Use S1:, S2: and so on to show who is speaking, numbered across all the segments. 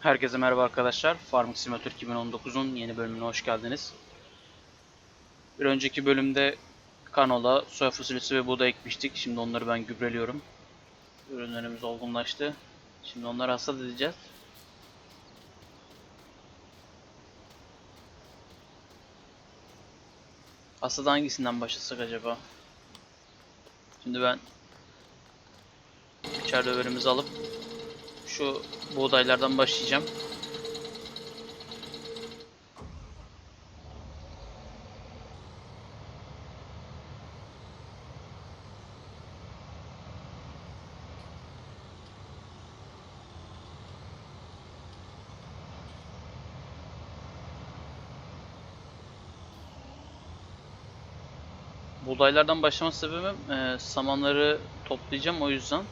S1: Herkese merhaba arkadaşlar. Farming Simulator 2019'un yeni bölümüne hoş geldiniz. Bir önceki bölümde kanola, soya fasulyesi ve buğday ekmiştik. Şimdi onları ben gübreliyorum. Ürünlerimiz olgunlaştı. Şimdi onları hasat edeceğiz. Hasat hangisinden başlasak acaba? Şimdi ben içeride överimizi alıp şu buğdaylardan başlayacağım. Buğdaylardan başlama sebebim e, samanları toplayacağım o yüzden.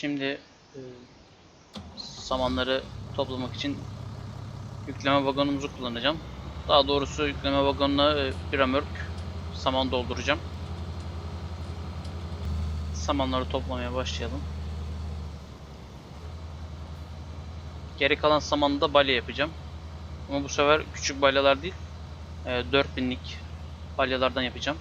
S1: Şimdi e, samanları toplamak için yükleme vagonumuzu kullanacağım. Daha doğrusu yükleme vagonuna e, bir amörk saman dolduracağım. Samanları toplamaya başlayalım. Geri kalan samanı da balya yapacağım. Ama bu sefer küçük balyalar değil, e, 4000'lik balyalardan yapacağım.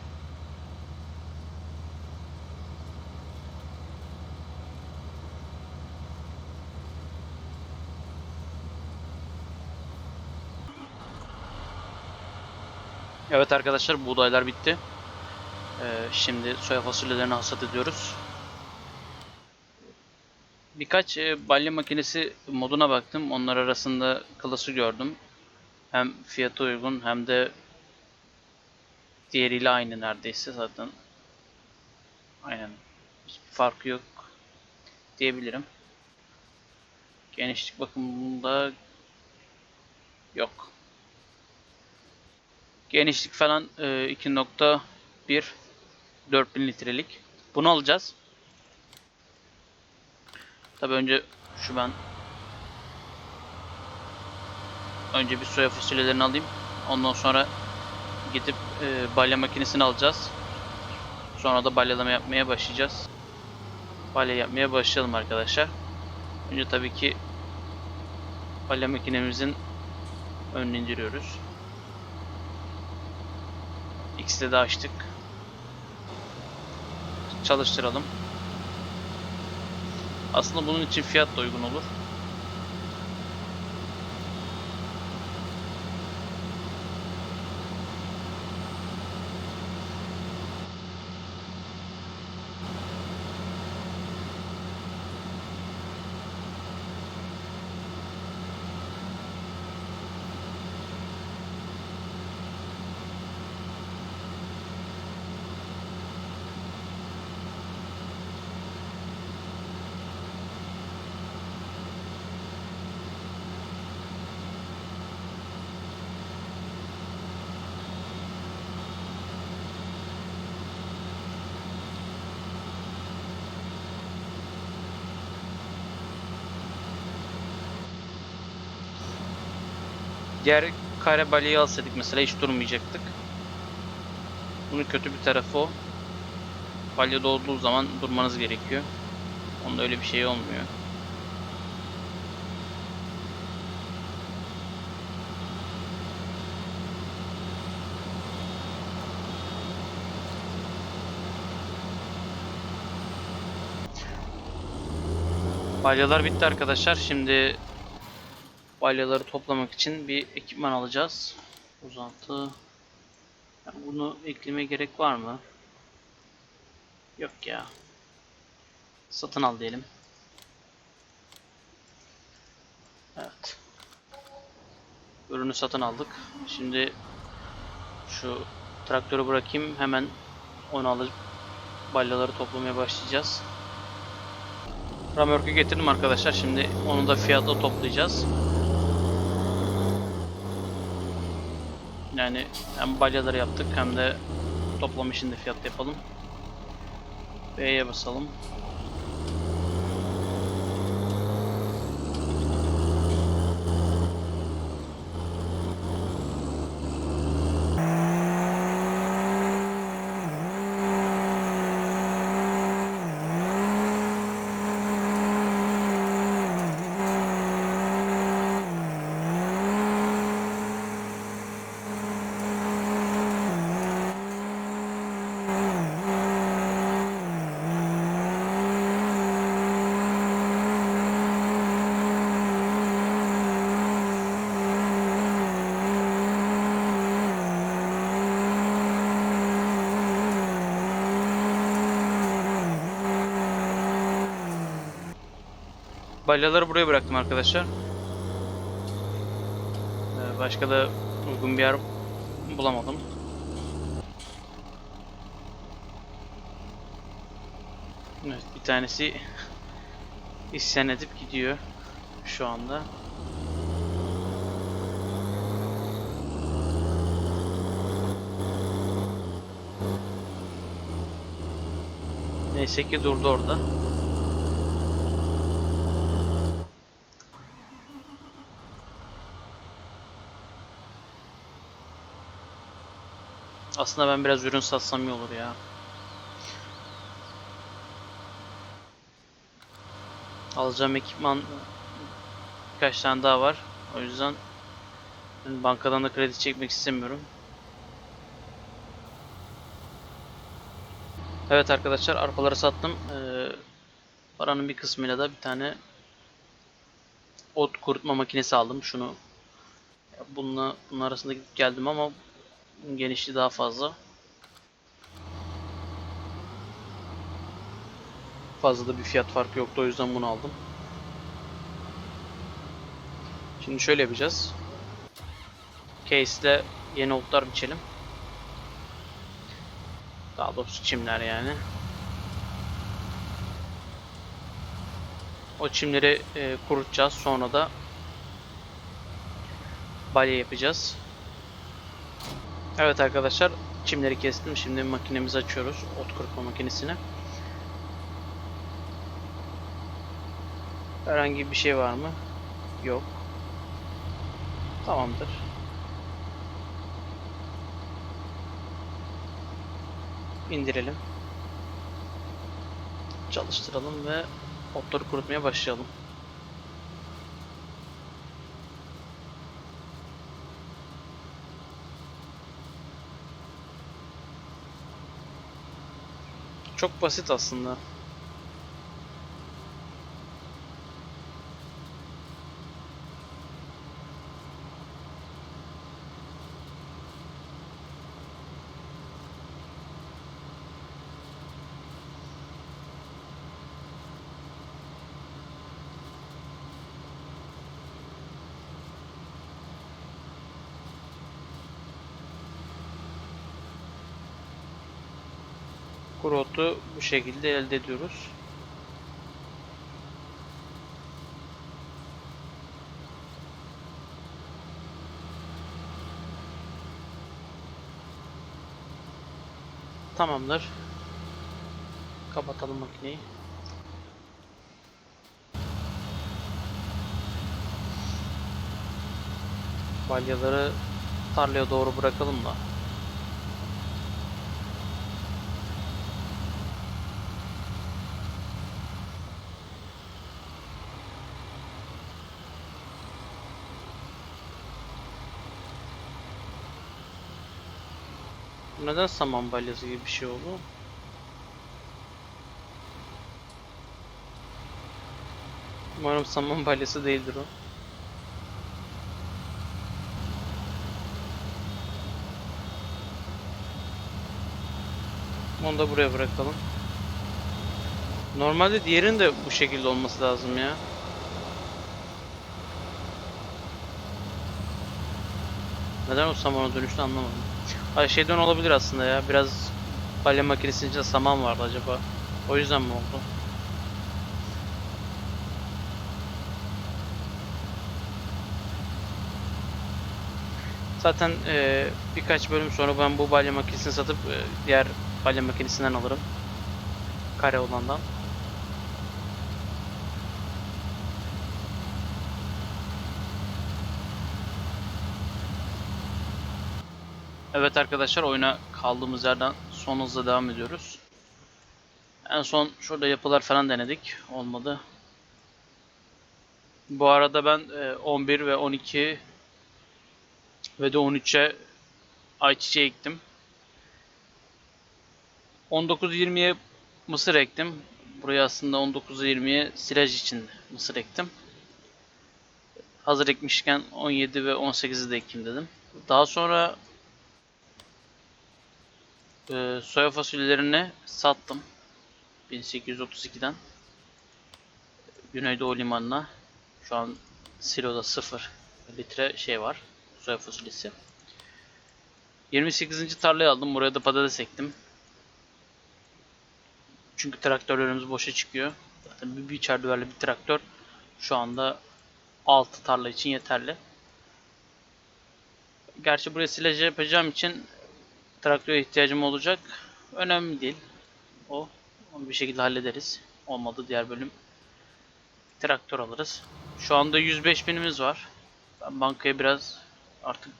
S1: Evet arkadaşlar buğdaylar bitti. Ee, şimdi soya fasulyelerini hasat ediyoruz. Birkaç e, balya makinesi moduna baktım. Onlar arasında klası gördüm. Hem fiyatı uygun hem de diğeriyle aynı neredeyse zaten. Aynen. Hiçbir farkı yok diyebilirim. Genişlik bakımında yok. Genişlik falan e, 2.1 4000 litrelik. Bunu alacağız. Tabi önce şu ben önce bir soya fasulyelerini alayım. Ondan sonra gidip e, balya makinesini alacağız. Sonra da balyalama yapmaya başlayacağız. Balya yapmaya başlayalım arkadaşlar. Önce tabii ki balya makinemizin önünü indiriyoruz. X'de de açtık. Çalıştıralım. Aslında bunun için fiyat da uygun olur. Diğer kare balyayı alsaydık mesela hiç durmayacaktık. Bunun kötü bir tarafı o. Balya dolduğu zaman durmanız gerekiyor. Onda öyle bir şey olmuyor. Balyalar bitti arkadaşlar. Şimdi balyaları toplamak için bir ekipman alacağız. Uzantı. Ya bunu eklemeye gerek var mı? Yok ya. Satın al diyelim. Evet. Ürünü satın aldık. Şimdi şu traktörü bırakayım. Hemen onu alıp balyaları toplamaya başlayacağız. Ramörkü getirdim arkadaşlar. Şimdi onu da fiyatla toplayacağız. Yani hem balyaları yaptık hem de toplam işinde fiyat yapalım. B'ye basalım. Balyaları buraya bıraktım arkadaşlar. Ee, Başka da uygun bir yer bulamadım. Evet, bir tanesi isyan edip gidiyor şu anda. Neyse ki durdu orada. Aslında ben biraz ürün satsam iyi olur ya. Alacağım ekipman birkaç tane daha var. O yüzden bankadan da kredi çekmek istemiyorum. Evet arkadaşlar arpaları sattım. Ee, paranın bir kısmıyla da bir tane ot kurutma makinesi aldım. Şunu bununla bunun arasında gidip geldim ama genişliği daha fazla. Fazla da bir fiyat farkı yoktu o yüzden bunu aldım. Şimdi şöyle yapacağız. Case ile yeni otlar biçelim. Daha doğrusu çimler yani. O çimleri e, kurutacağız. Sonra da balya yapacağız. Evet arkadaşlar çimleri kestim. Şimdi makinemizi açıyoruz. Ot kurutma makinesini. Herhangi bir şey var mı? Yok. Tamamdır. indirelim. Çalıştıralım ve otları kurutmaya başlayalım. Çok basit aslında. Bu şekilde elde ediyoruz. Tamamdır. Kapatalım makineyi. Balyaları tarlaya doğru bırakalım da. Neden saman balyası gibi bir şey oldu? Umarım saman balyası değildir o. Onu da buraya bırakalım. Normalde diğerinin de bu şekilde olması lazım ya. Neden o samana dönüştü anlamadım. Ay şeyden olabilir aslında ya. Biraz balya makinesinin saman vardı acaba. O yüzden mi oldu? Zaten e, birkaç bölüm sonra ben bu balya makinesini satıp e, diğer balya makinesinden alırım. Kare olandan. Evet arkadaşlar oyuna kaldığımız yerden son hızla devam ediyoruz. En son şurada yapılar falan denedik. Olmadı. Bu arada ben e, 11 ve 12 ve de 13'e ayçiçeği ektim. 19-20'ye mısır ektim. Buraya aslında 19-20'ye silaj için mısır ektim. Hazır ekmişken 17 ve 18'i de ekeyim dedim. Daha sonra e, soya fasulyelerini sattım. 1832'den. Güneydoğu Limanı'na. Şu an siloda 0 litre şey var. Soya fasulyesi. 28. tarlayı aldım. Buraya da patates ektim. Çünkü traktörlerimiz boşa çıkıyor. Zaten bir biçer düverli bir traktör şu anda 6 tarla için yeterli. Gerçi buraya silaj yapacağım için traktöre ihtiyacım olacak. Önemli değil. O onu bir şekilde hallederiz. Olmadı diğer bölüm traktör alırız. Şu anda 105 binimiz var. Ben bankaya biraz artık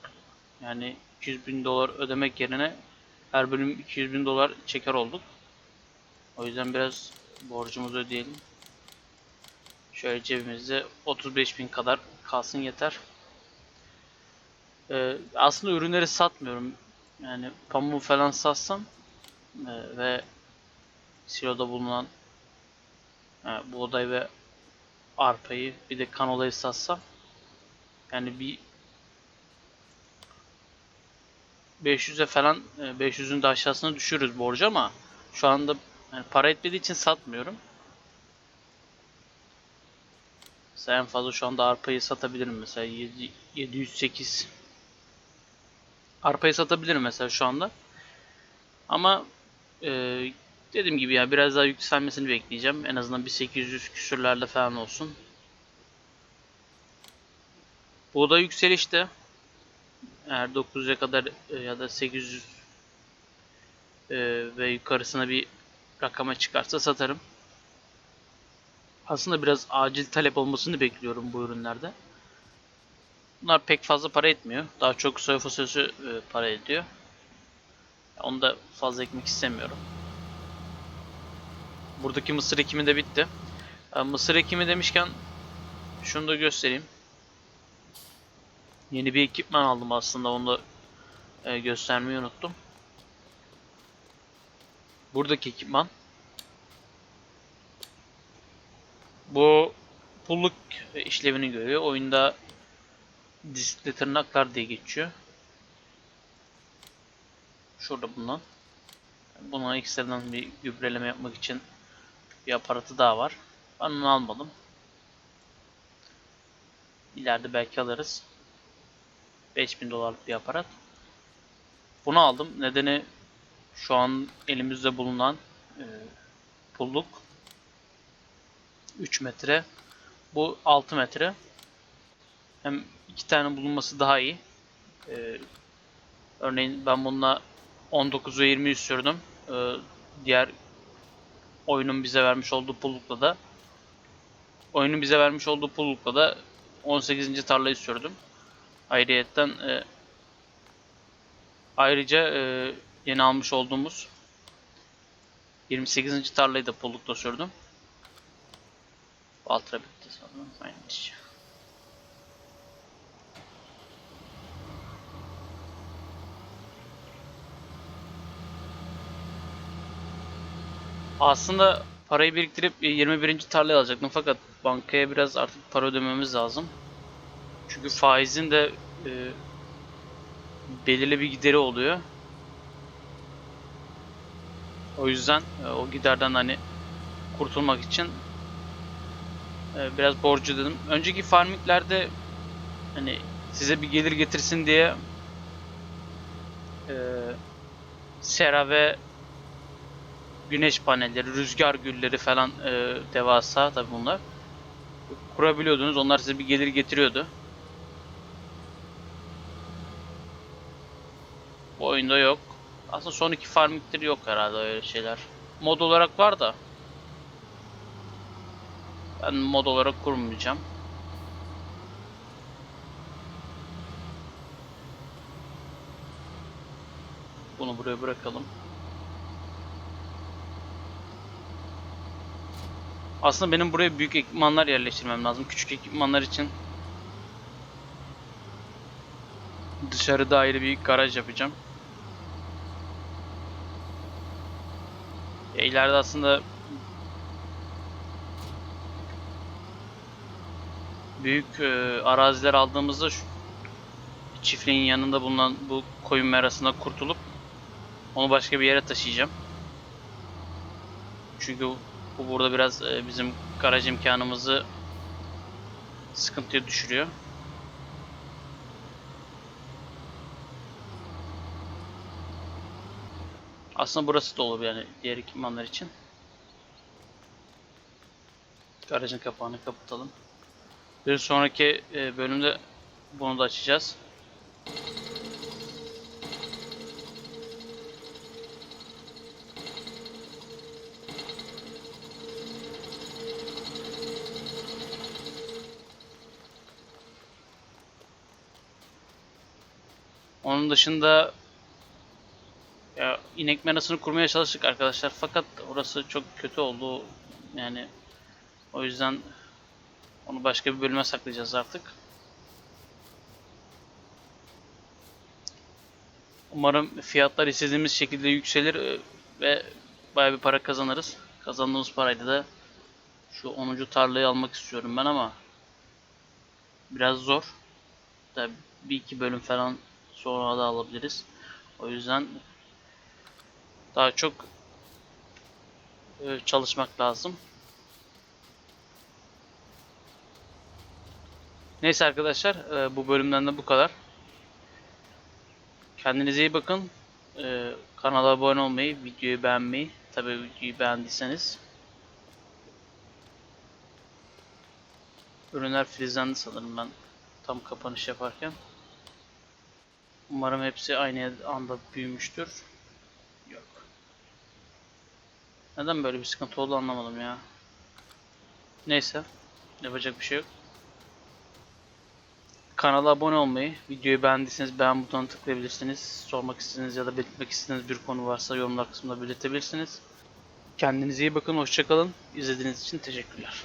S1: yani 200 bin dolar ödemek yerine her bölüm 200 bin dolar çeker olduk. O yüzden biraz borcumuzu ödeyelim. Şöyle cebimizde 35 bin kadar kalsın yeter. Ee, aslında ürünleri satmıyorum. Yani pamuğu falan satsam e, ve siloda bulunan e, buğday ve arpayı bir de kanolayı satsam yani bir 500'e falan e, 500'ün de aşağısına düşürürüz borcu ama şu anda yani para etmediği için satmıyorum. Mesela en fazla şu anda arpayı satabilirim mesela 7, 708 arpayı satabilirim mesela şu anda. Ama e, dediğim gibi ya biraz daha yükselmesini bekleyeceğim. En azından bir 800 küsürlerde falan olsun. Buğday yükselişte. Eğer 900'e kadar e, ya da 800 e, ve yukarısına bir rakama çıkarsa satarım. Aslında biraz acil talep olmasını bekliyorum bu ürünlerde. Bunlar pek fazla para etmiyor. Daha çok soya fasulyesi e, para ediyor. Onu da fazla ekmek istemiyorum. Buradaki mısır ekimi de bitti. E, Mısır ekimi demişken şunu da göstereyim. Yeni bir ekipman aldım aslında onu da e, göstermeyi unuttum. Buradaki ekipman bu pulluk işlevini görüyor. Oyunda diskli tırnaklar diye geçiyor. Şurada bulunan. Buna ekstradan bir gübreleme yapmak için bir aparatı daha var. Ben onu almadım. İleride belki alırız. 5000 dolarlık bir aparat. Bunu aldım. Nedeni şu an elimizde bulunan e, pulluk 3 metre. Bu 6 metre. Hem iki tane bulunması daha iyi. Ee, örneğin ben bununla 19 ve 20 sürdüm. Ee, diğer oyunun bize vermiş olduğu pullukla da oyunun bize vermiş olduğu pullukla da 18. tarlayı sürdüm. Ayrıyetten e, ayrıca e, yeni almış olduğumuz 28. tarlayı da pullukla sürdüm. Ultra bitti sanırım. Aynen. Aslında parayı biriktirip 21. tarlayı alacaktım fakat bankaya biraz artık para ödememiz lazım. Çünkü faizin de e, belirli bir gideri oluyor. O yüzden e, o giderden hani kurtulmak için e, biraz borcu dedim. Önceki farminglerde hani size bir gelir getirsin diye e, sera ve güneş panelleri, rüzgar gülleri falan e, devasa tabi bunlar. Kurabiliyordunuz. Onlar size bir gelir getiriyordu. Bu oyunda yok. Aslında son iki farming'dir yok herhalde öyle şeyler. Mod olarak var da. Ben mod olarak kurmayacağım. Bunu buraya bırakalım. Aslında benim buraya büyük ekipmanlar yerleştirmem lazım. Küçük ekipmanlar için dışarıda ayrı bir garaj yapacağım. Ya ileride aslında büyük e, araziler aldığımızda şu çiftliğin yanında bulunan bu koyun merasına kurtulup onu başka bir yere taşıyacağım. Çünkü Bu burada biraz e, bizim garaj imkanımızı sıkıntıya düşürüyor. Aslında burası da olur yani diğer ekipmanlar için. Garajın kapağını kapatalım. Bir sonraki e, bölümde bunu da açacağız. Onun dışında ya inek merasını kurmaya çalıştık arkadaşlar fakat orası çok kötü oldu. Yani o yüzden onu başka bir bölüme saklayacağız artık. Umarım fiyatlar istediğimiz şekilde yükselir e, ve bayağı bir para kazanırız. Kazandığımız parayla da şu 10. tarlayı almak istiyorum ben ama biraz zor. Bir iki bölüm falan sonra da alabiliriz. O yüzden daha çok e, çalışmak lazım. Neyse arkadaşlar e, bu bölümden de bu kadar. Kendinize iyi bakın. E, kanala abone olmayı, videoyu beğenmeyi, tabii videoyu beğendiyseniz. Ürünler filizlendi sanırım ben tam kapanış yaparken. Umarım hepsi aynı anda büyümüştür. Yok. Neden böyle bir sıkıntı oldu anlamadım ya. Neyse. Yapacak bir şey yok. Kanala abone olmayı, videoyu beğendiyseniz beğen butonuna tıklayabilirsiniz. Sormak istediğiniz ya da belirtmek istediğiniz bir konu varsa yorumlar kısmında belirtebilirsiniz. Kendinize iyi bakın, hoşçakalın. İzlediğiniz için teşekkürler.